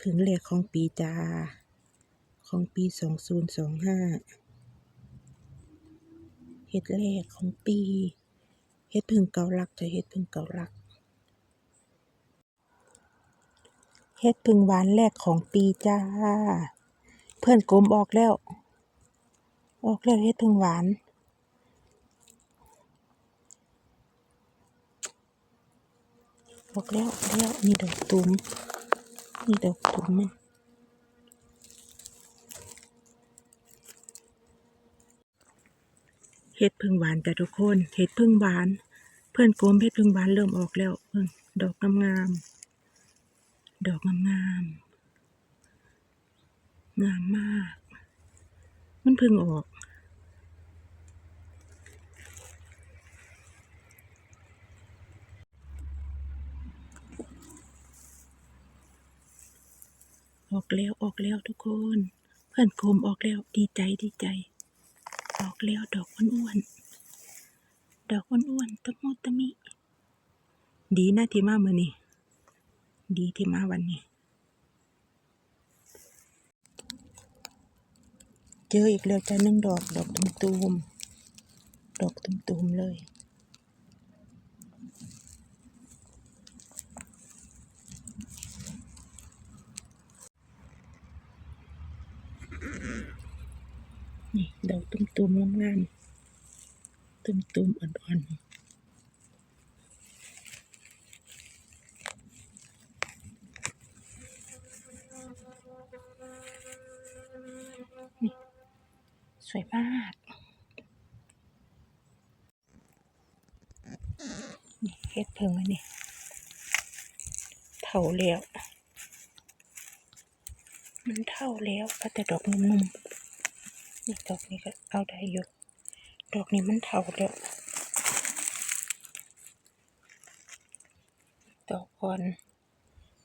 พึ่งแรกของปีจ้า ของปีสองศูนย์สองห้าเฮ็ดแรกของปีเฮ็ดพึ่งเกาลักจะเฮ็ดพึ่งเกาลักเฮ็ดพึ่งหวานแรกของปีจ้า เพื่อนกลมออกแล้ว ออกแล้วเฮ็ดพึ่งหวานออกแล้วออกแล้วนี่ดอกตุ่ม นี่ดอกตุ่มมันเฮ็ดพึ่งหวานจ้ะทุกคนเฮ็ดพึ่งหวาน เพื่อนโกมเฮ็ดพึ่งหวานเริ่มออกแล้วเพิ่งดอกงามๆดอกงามๆงามมาก มันพิ่งออก ออกแล้วออกแล้วทุกคน เพื่อนโกมออกแล้วดีใจดีใจ ออกแล้วดอกอ้วนๆดอกอ้วนๆตะมุตะมิ ดีนะที่มาเมื่อนี้ดีที่มาวันนี้ เจออีกแล้วจ้าหนึ่งดอกดอกตุมตูมๆดอกตุมตูมๆเลย นี่ดอกตุมตูมๆงามๆตุมตูมๆอ่อนๆสวยมากนี่เฮ็ดเพิงอันนี้เท่าแล้ว มันเท่าแล้วก็แต่ดอกนุ่มๆ นี่ดอกนี้ก็เอาได้อยู่ดอกนี้มันเท่าแล้วดอกอ่อน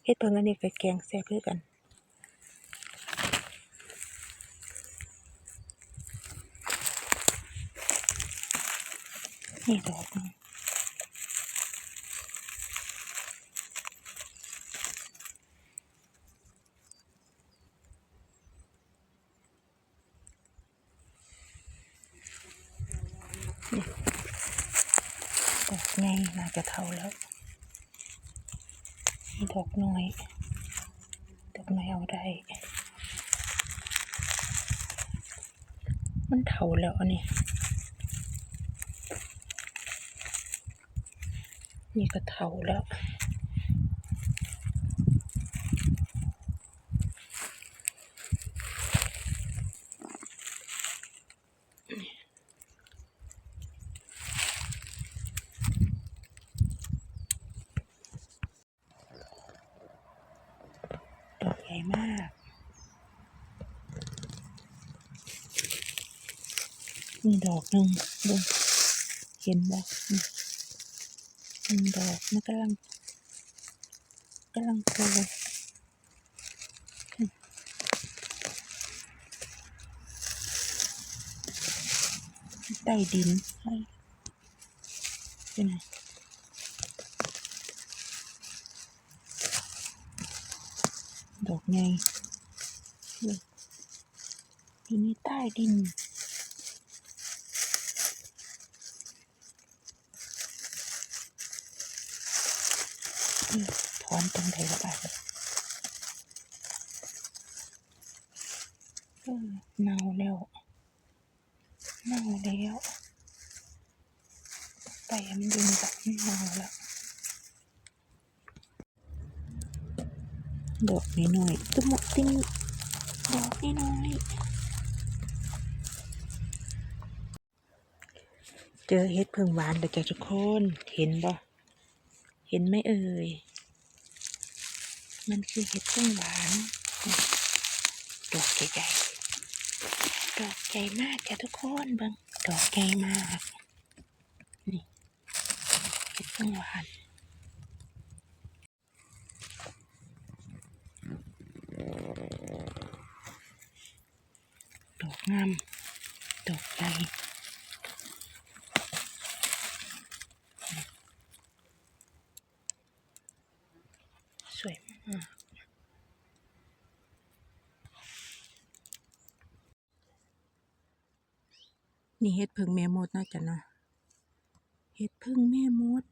เฮ็ดเพิงอันนี้ก็แกงแซ่บคือกันนี่ดอกนึง ไงน่าจะเท่าแล้วนี่ดอกน้อย ดอกน้อยเอาได้ มันเท่าแล้วนี่นี่ก็เท่าแล้ว ดอกใหญ่ มากนี่ดอกหนึ่งดูเห็นบ่นี่หนึ่งดอกมันกำลังกำลังโตใต้ดินให้เป็นไง ดอกไงนี่อยู่ในใต้ดินถอนตรงไหนละบาดเลยเน่าแล้วเน่าแล้วไปมันดึงแบบเน่าแล้ว ดอกน้อยๆตุ้มติ้งดอกน้อยๆเจอเห็ดเพิ่งหวานแล้วจ้ะทุกคนเห็นบ่เห็นไหมเอ่ยมันคือเห็ดเพึ่งหวานดอกใหญ่ๆดอกใหญ่มากจ้ะทุกคนเบิ่งดอกใหญ่มากนี่เห็ดพึ่งหวาน อกงามตกใจสวยมากนี่เฮ็ดพึ่งแม่มดน่าจะเนาะเฮ็ดพึ่งแม่มด